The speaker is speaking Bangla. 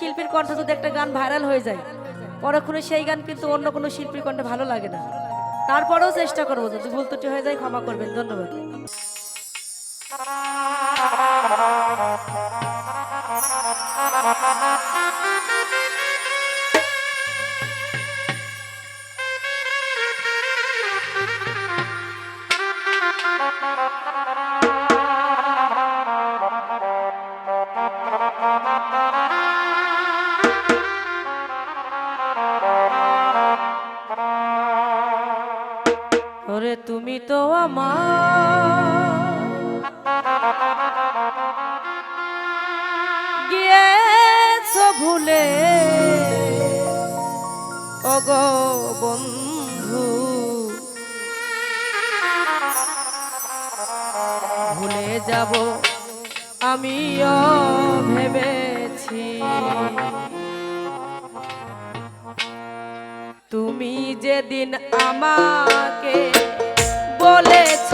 শিল্পীর কণ্ঠে যদি একটা গান ভাইরাল হয়ে যায়, পরক্ষণে সেই গান কিন্তু অন্য কোনো শিল্পীর কণ্ঠে ভালো লাগে না। তারপরেও চেষ্টা করব, যদি ভুল ত্রুটি হয়ে যায় ক্ষমা করবেন, ধন্যবাদ। তুমি তো আমার। ভুলে। অগ বন্ধু ভুলে যাব আমিও ভেবেছি। তুমি যেদিন আমাকে বলেছ